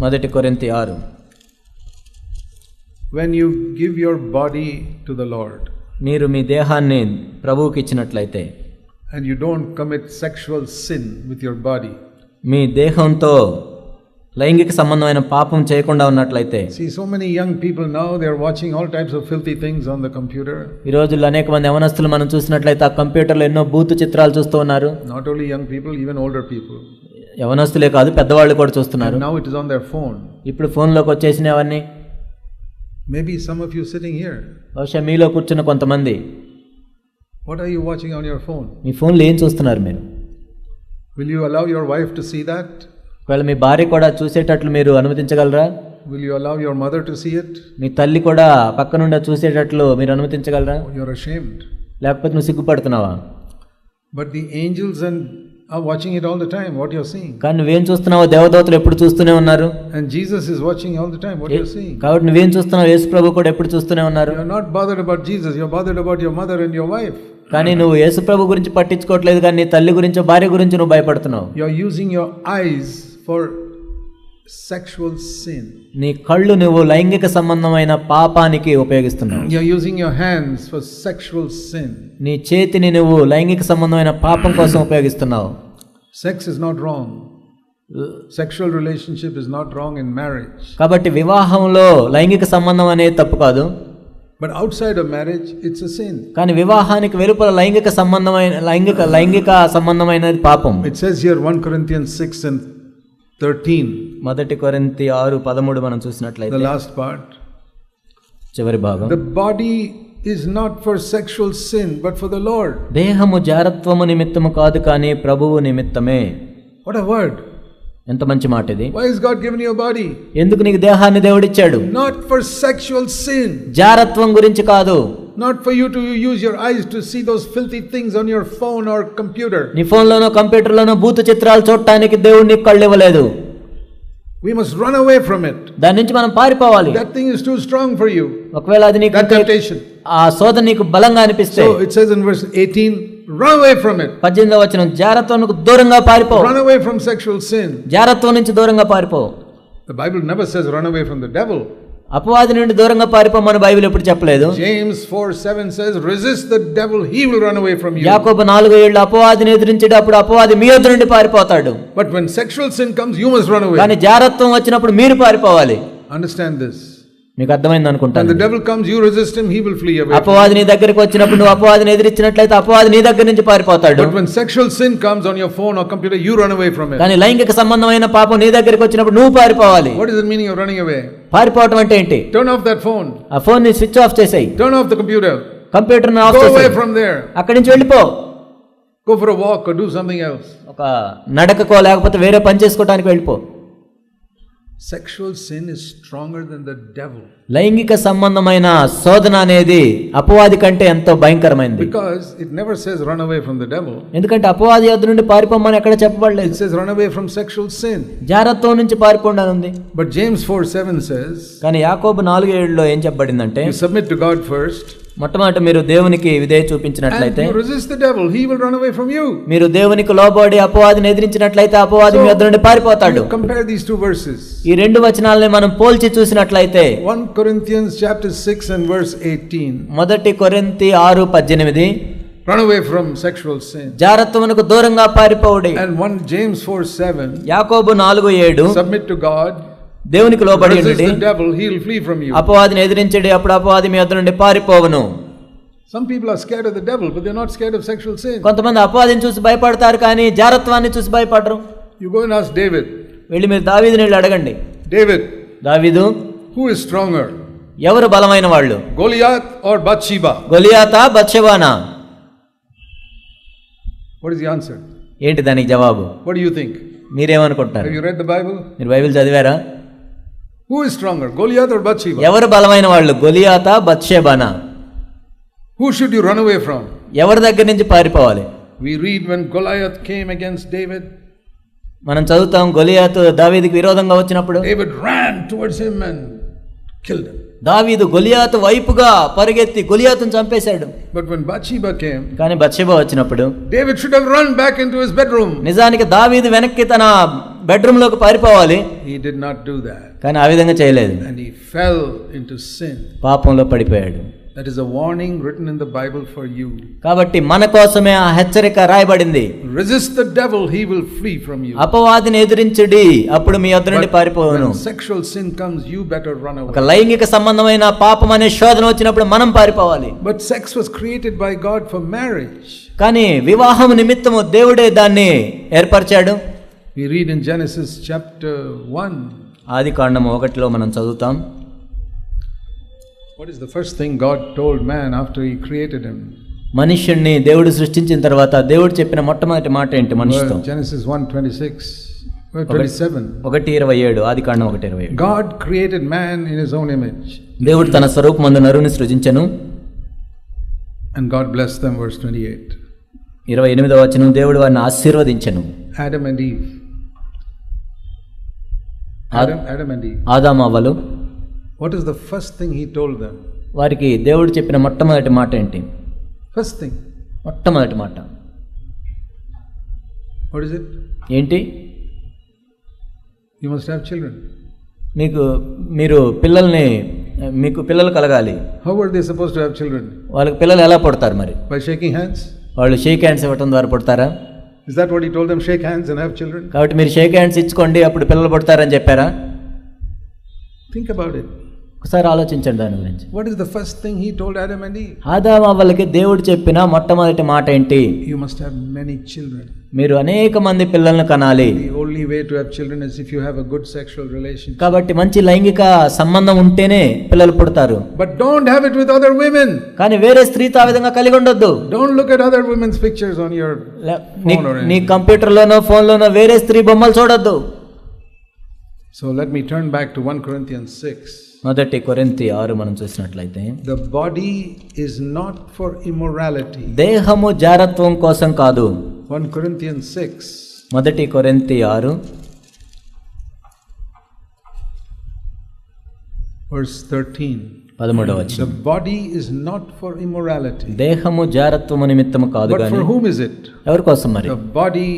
మొదటి కొరింతి ఆరు. When you give your body to the Lord మీరు మీ దేహాన్ని ప్రభువుకి ఇచ్చినట్లయితే and you don't commit sexual sin with your body మీ దేహంతో లైంగిక సంబంధమైన పాపం చేయకుండా ఉన్నట్లయితే see so many young people now they are watching all types of filthy things on the computer ఈ రోజుల్లో అనేక మంది యవనస్తులు మనం చూసినట్లయితే ఆ కంప్యూటర్లో ఎన్నో భూత చిత్రాలు చూస్తూ ఉన్నారు. Not only young people even older people యవనస్తులే కాదు పెద్దవాళ్ళు కూడా చూస్తున్నారు. Now it is on their phone ఇప్పుడు ఫోన్లోకి వచ్చేసిన అవన్నీ maybe some of you sitting here బహుశా మీలో కూర్చున్న కొంతమంది. What are you watching on your phone మీ ఫోన్లో ఏం చూస్తున్నారు మీరు? Will you allow your wife to see that ఒకవేళ మీ భార్య కూడా చూసేటట్లు మీరు అనుమతించగలరా? Will you allow your mother to see it మీ తల్లి కూడా పక్క నుండి చూసేటట్లు మీరు అనుమతించగలరా? యువర్ అషేమ్డ్ లేకపోతే నువ్వు సిగ్గుపడుతున్నావా? But the angels and are watching it all the time, what you're seeing. కానీ నువ్వేం చూస్తున్నావో దేవదూతలు ఎప్పుడు చూస్తూనే ఉన్నారు And Jesus is watching all the time, what you're seeing. కాబట్టి నువ్వేం చూస్తున్నావు యేసు ప్రభు కూడా ఎప్పుడు చూస్తూనే ఉన్నారు You're not bothered about Jesus, you're bothered about your mother and your wife. కానీ నువ్వు యేసు ప్రభు గురించి పట్టించుకోవట్లేదు కానీ నీ తల్లి గురించి భార్య గురించి నువ్వు భయపడుతున్నావు You're using your eyes for sexual sin. నీ కళ్ళు నువ్వు లైంగిక సంబంధమైన పాపానికి ఉపయోగిస్తున్నావు You're using your hands for sexual sin. నీ చేతిని నువ్వు లైంగిక సంబంధమైన పాపం కోసం ఉపయోగిస్తున్నావు Sex is not wrong. Sexual relationship is not wrong in marriage. కాబట్టి వివాహంలో లైంగిక సంబంధం అనేది తప్పు కాదు But outside of marriage, it's a sin. కానీ వివాహానికి వెలుపల లైంగిక సంబంధమైన లైంగిక లైంగిక సంబంధమైనది పాపం It says here 1 Corinthians 6 and 13, మొదటి కొరింతి ఆరు పదమూడు మనం చూసినట్లయితే లాస్ట్ పార్ట్ చివరి భాగం. The body is not for sexual sin but for the Lord దేహము జారత్వము నిమిత్తము కాదు కానీ ప్రభువు నిమిత్తమే. వాట్ అ వర్డ్ ఎంత మంచి మాట ఇది. Why is God given your body ఎందుకు నీకు దేహాన్ని దేవుడు ఇచ్చాడు నాట్ ఫర్ సెక్షువల్ సిన్ జారత్వం గురించి కాదు. Not for you to use your eyes to see those filthy things on your phone or computer నీ ఫోన్ లోనో కంప్యూటర్ లోనో భూత చిత్రాలు చూడడానికి దేవుడు నీకు కళ్ళు ఇవ్వలేదు. We must run away from it. దాని నుంచి మనం పారిపోవాలి That thing is too strong for you. ఒకవేళ అది నీకు That temptation. ఆ శోధ నీకు బలంగా అనిపిస్తే So it says in verse 18, run away from it. పద్దెనిమిదో వచ్చిన జారత్వంకు దూరంగా పారిపో Run away from sexual sin. జారత్వం నుంచి దూరంగా పారిపో The Bible never says run away from the devil. అపవాది నుండి దూరంగా పారిపోమని బైబిల్ ఎప్పుడు చెప్పలేదు James 4 7 says, resist the devil, he will run away from you. యాకోబు నాలుగు ఏళ్ళు అపవాదిని ఎదిరించేటప్పుడు అపవాది మీ వద్ద నుండి పారిపోతాడు But when sexual sin comes, you must run away. కానీ జారత్వం వచ్చినప్పుడు మీరు పారిపోవాలి Understand this. మీకు అర్థమైంది అనుకుంటాను. అపవాది నీ దగ్గరికి వచ్చినప్పుడు నువ్వు అపవాదిని ఎదిరించినట్లయితే అపవాది నీ దగ్గర నుంచి పారిపోతాడు. Sexual sin comes on your phone computer you run away from కానీ లైంగిక సంబంధమైన పాపం నీ దగ్గరికి వచ్చినప్పుడు నువ్వు పారిపోవాలి. వాట్ ఇస్ ది పారిపోవడం అంటే ఏంటి? టర్న్ ఆఫ్ దట్ ఫోన్ ఆ ఫోన్ని స్విచ్ ఆఫ్ చేసాయి. టర్న్ ఆఫ్ ది కంప్యూటర్ కంప్యూటర్ని ఫ్రమ్ దేర్ అక్కడి నుంచి వెళ్ళిపో. Go for a walk do something else ఒక నడకకో లేకపోతే వేరే పని చేసుకోవడానికి వెళ్ళిపో. Sexual sin is stronger than the devil లైంగిక సంబంధమైన సోదన అనేది అపవాది కంటే ఎంతో భయంకరమైనది because it never says run away from the devil ఎందుకంటే అపవాది యొద్ నుండి పారిపోమని ఎక్కడ చెప్పబడలేదు. It says run away from sexual sin జారత్వం నుంచి పారిపోండి ఉంది but James four seven says కానీ యాకోబు నాలుగు ఏడులో ఏం చెప్పబడింది అంటే సబ్మిట్ టు గాడ్ ఫస్ట్ మొట్టమొదట మీరు దేవునికి విధేయ చూపించినట్లయితే మీరు దేవునికి లోబడి అపవాదిని ఎదిరించినట్లయితే అపవాది మీ వద్ద నుండి పారిపోతాడు. ఈ రెండు వచనాలని మనం పోల్చి చూసినట్లయితే మొదటి కొరింతి ఆరు పద్దెనిమిది. దూరంగా పారిపోవడి. నాలుగు ఏడు. సబ్మిట్ టు గాడ్ దేవునికి లోబడి ఉండుడి. అపవాదిని ఎదిరించడి అప్పుడు అపవాది మీ వద్ద నుండి పారిపోవును Some people are scared of the devil, but they're not scared of sexual sin. కొంతమంది అపవాదిని చూసి భయపడతారు కానీ జారత్వాన్ని చూసి భయపడరు You go and ask David, వెళ్ళి మీరు దావీదుని వెళ్ళి అడగండి David, దావీదు who is stronger, ఎవరు బలమైన వాళ్ళు Goliath or Bathsheba? గొలియాతా బత్షెబానా What is the answer? ఏంటి దానికి జవాబు What do you think? మీరేమనుకుంటారు Have you read the Bible? మీరు బైబిల్ చదివారా Who is stronger, Goliath or Bathsheba? ఎవరు బలమైన వాళ్ళు గొలియాతా బత్షెబానా Who should you run away from? ఎవరి దగ్గర నుంచి పారిపోవాలి We read when Goliath came against David, మనం చదువుతాం గొలియాతు దావీదికి విరోధంగా వచ్చినప్పుడు David ran towards him and killed him. దావీదు గొలియాతు వైపుగా పరిగెత్తి గొలియాతు చంపేశాడు. బట్ వెన్ బచీబ కానీ బచీబ వచ్చినప్పుడు David should have run back in to his bedroom నిజానికి దావీదు వెనక్కి తన బెడ్రూమ్లోకి పారిపోవాలి. He did not do that కానీ ఆ విధంగా చేయలేదు. And he fell in to sin పాపంలో పడిపోయాడు. That is a warning written in the Bible for you. కాబట్టి మన కోసమే ఆ హెచ్చరిక రాయబడింది Resist the devil, he will flee from you. అపవాదిని ఎదిరించుడి అప్పుడు మీ వద్ద నుండి పారిపోవును when sexual sin comes, you better run ఒక away. లైంగిక సంబంధమైన పాపం అనే శోధన వచ్చినప్పుడు మనం పారిపోవాలి But sex was created by God for marriage. కానీ వివాహం నిమిత్తము దేవుడే దాన్ని ఏర్పరిచాడు We read in Genesis chapter 1. ఆది కాండము ఒకటిలో మనం చదువుతాం What is the first thing God told man after he created him? మనుష్యుణ్ణి దేవుడు సృష్టించిన తర్వాత దేవుడు చెప్పిన మొట్టమొదటి మాట ఏంటి మనిషితో Well, Genesis 1 26, well, 27. ఒకటి ఇరవై ఏడు ఆది కాండం ఒకటి ఇరవై ఏడు God created man in his own image. దేవుడు తన స్వరూపమందు నరుని సృజించను And God blessed them, verse 28. ఇరవై ఎనిమిదవ వచనం దేవుడు వారిని ఆశీర్వదించను and Eve. Ad- Adam, Adam and Eve. What is the first thing he told them వారికి దేవుడు చెప్పిన మొట్టమొదటి మాట ఏంటి? ఫస్ట్ థింగ్ మొట్టమొదటి మాట. వాట్ ఇస్ ఇట్ ఏంటి? యూ మస్ట్ హ్యావ్ చిల్డ్రన్ మీకు మీరు పిల్లల్ని మీకు పిల్లలు కలగాలి. How were they suppose to have children వాళ్ళకి పిల్లలు ఎలా పడతారు మరి? బై షేకింగ్ హ్యాండ్స్ వాళ్ళు షేక్ హ్యాండ్స్ ఇవ్వటం ద్వారా పడతారా? Is that what you told them shake hands and have children కాబట్టి మీరు షేక్ హ్యాండ్స్ ఇచ్చుకోండి అప్పుడు పిల్లలు పడతారని చెప్పారా? థింక్ అబౌట్ ఇట్ ఒకసారి ఆలోచించండి దాని గురించి. What is the first thing he told Adam and ఆదామ వాళ్ళకి దేవుడు చెప్పిన మొట్టమొదటి మాట ఏంటి? You must have many children మీరు అనేక మంది పిల్లలను కనాలి. Only way to have children if you have good sexual relation కాబట్టి మంచి లైంగిక సంబంధం ఉంటేనే పిల్లలు పుడతారు. But don't have it other women కానీ వేరే స్త్రీతో ఆ విధంగా కలిగి ఉండొద్దు. Don't look at other women's pictures నీ కంప్యూటర్ లోనో ఫోన్ లోనో వేరే స్త్రీ బొమ్మలు చూడొద్దు. So let me turn back to 1 Corinthians 6 మొదటి కొరింతి ఆరు మనం చూసినట్లయితే The body is not for immorality. దేహము జారత్వం కోసం కాదు 1 Corinthians 6. మొదటి కొరింతి ఆరు verse 13. పదమూడవ The వచనం body is not for immorality. దేహము జారత్వము నిమిత్తము కాదు But గాని for whom is it? ఎవరి కోసం మరి The body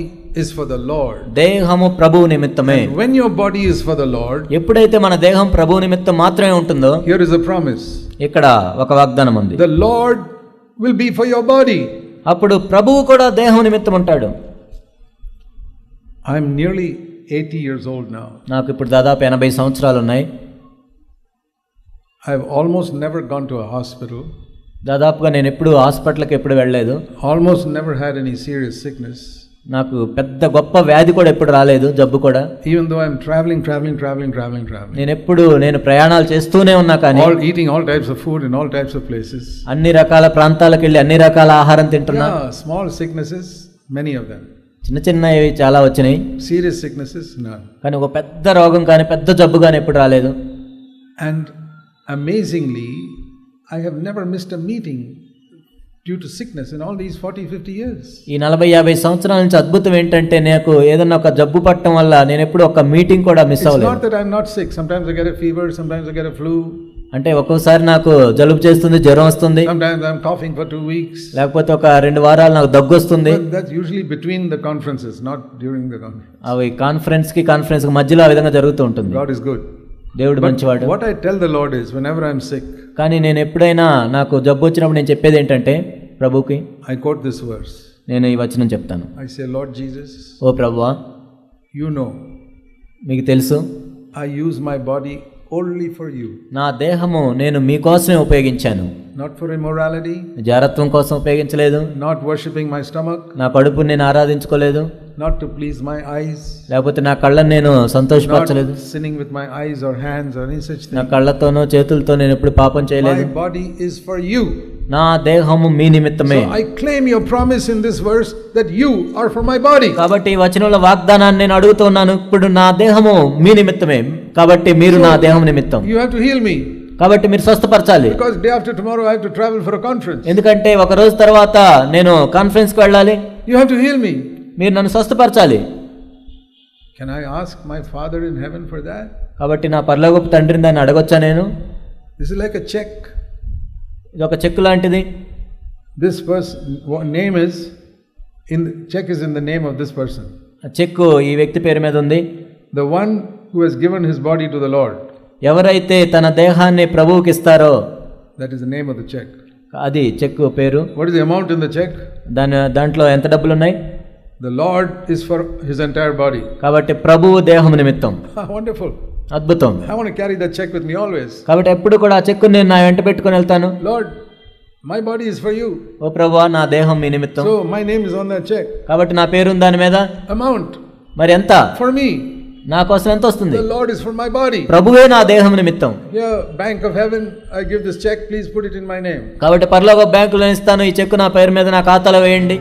is for the Lord. దేహము ప్రభువు నిమిత్తమే And when your body is for the Lord, ఎప్పుడైతే మన దేహం ప్రభువు నిమిత్తం మాత్రమే ఉంటుందో here is a promise. ఇక్కడ ఒక వాగ్దానం ఉంది The Lord will be for your body. అప్పుడు ప్రభువు కూడా దేహం నిమిత్తం ఉంటాడు I'm nearly 80 years old now. నాకు ఇప్పుడు దాదాపు ఎనభై సంవత్సరాలు ఉన్నాయి almost never gone to a hospital, దాదాపుగా నేను ఎప్పుడు హాస్పిటల్కి ఎప్పుడు వెళ్ళలేదు almost never had any serious sickness. నాకు పెద్ద గొప్ప వ్యాధి కూడా ఎప్పుడు రాలేదు జబ్బు కూడా. Even though I'm travelling travelling travelling travelling travelling నేను ఎప్పుడు నేను ప్రయాణాలు చేస్తూనే ఉన్నా కానీ all eating all types of food in all types of places అన్ని రకాల ప్రాంతాలకు వెళ్ళి అన్ని రకాల ఆహారం తింటున్నా. Small sicknesses many of them చిన్న చిన్న చాలా వచ్చినాయి. సీరియస్ సిక్నెసెస్ కానీ ఒక పెద్ద రోగం కానీ పెద్ద జబ్బు కానీ ఎప్పుడు రాలేదు. And amazingly I have never missed a meeting due to sickness in all these 40, 50 years. ఈ నలభై యాభై సంవత్సరాల నుంచి అద్భుతం ఏంటంటే నాకు ఏదన్నా ఒక జబ్బు పట్టడం వల్ల నేను ఎప్పుడు ఒక మీటింగ్ కూడా మిస్ It's అవ్వలేదు not that I'm not sick. Sometimes I get a fever, sometimes I get a flu, అంటే ఒక్కోసారి నాకు జలుబు చేస్తుంది జ్వరం వస్తుంది sometimes I'm coughing for two weeks. లేకపోతే ఒక రెండు వారాలు నాకు దగ్గు వస్తుంది But that's usually between the conferences, not during the conference. అవి కాన్ఫరెన్స్కి కాన్ఫరెన్స్ మధ్యలో ఆ విధంగా జరుగుతూ ఉంటుంది God is good. దేవుడు మంచివాడు. What I tell the Lord is whenever I'm sick కానీ నేను ఎప్పుడైనా నాకు జబ్బు వచ్చినప్పుడు నేను చెప్పేది ఏంటంటే ప్రభుకి ఐ కోట్ దిస్ వర్స్ నేను ఈ వచనం చెప్తాను. ఐ సే లార్డ్ జీసస్ ఓ ప్రభు యు నో మీకు తెలుసు I use my body only for you నా దేహము నేను మీకోసమే ఉపయోగించాను. నాట్ ఫర్ మొరాలిటీ జారత్వం కోసం ఉపయోగించలేదు. నాట్ వర్షిపింగ్ మై స్టమక్ నా కడుపు నేను ఆరాధించుకోలేదు. Not to please my eyes, లేకపోతే నా కళ్ళని నేను not సంతోషపరచలేదు sinning with my eyes or hands or any such నా thing. కళ్ళతోనో చేతులతో నేను ఎప్పుడు పాపం చేయలేదు My body is for you. నా దేహము మీ నిమిత్తమే So I claim your promise in this verse that you are for my body. కాబట్టి ఈ వచనంలో వాగ్దానాన్ని నేను అడుగుతున్నాను ఇప్పుడు నా దేహము మీ నిమిత్తమే కాబట్టి మీరు నా దేహం నిమిత్తం You have to heal me కాబట్టి మీరు స్వస్థపరచాలి because day after tomorrow I have to travel for a conference. ఎందుకంటే ఒక రోజు తర్వాత నేను కాన్ఫరెన్స్కి వెళ్ళాలి You have to heal me. మీరు నన్ను స్వస్థపరచాలి. Can I ask my Father in heaven for that కాబట్టి నా పర్లోగొప్ప తండ్రిని దాన్ని అడగొచ్చా నేను? దిస్ లైక్ చెక్ ఇది ఒక చెక్ లాంటిది. This person name is in cheque is in the name of this person cheque ఈ వ్యక్తి పేరు మీద ఉంది. The one who has given his body to the lord ఎవరైతే తన దేహాన్ని ప్రభువుకి ఇస్తారో that is the name of the cheque అది చెక్ పేరు. What is amount in the cheque దాని దాంట్లో ఎంత డబ్బులు ఉన్నాయి The Lord is for his entire body. కాబట్టి ప్రభువు దేహం నిమిత్తం Wonderful. అద్భుతం I want to carry that check with me always. కాబట్టి ఎప్పుడు కూడా ఆ చెక్కు నేను నా వెంట పెట్టుకొని వెళ్తాను Lord, my body is for you. ఓ ప్రభువా నా దేహం మీ నిమిత్తం So my name is on that check. కాబట్టి నా పేరు దాని మీద Amount మరి ఎంత for me. నా కోసం ఎంత వస్తుంది The Lord is for my body. ప్రభువే నా దేహం నిమిత్తం Here, Bank of Heaven, I give this check. Please put it in my name. కాబట్టి పరలోక బ్యాంకులో ఇస్తాను ఈ చెక్కు నా పేరు మీద నా ఖాతాలో వేయండి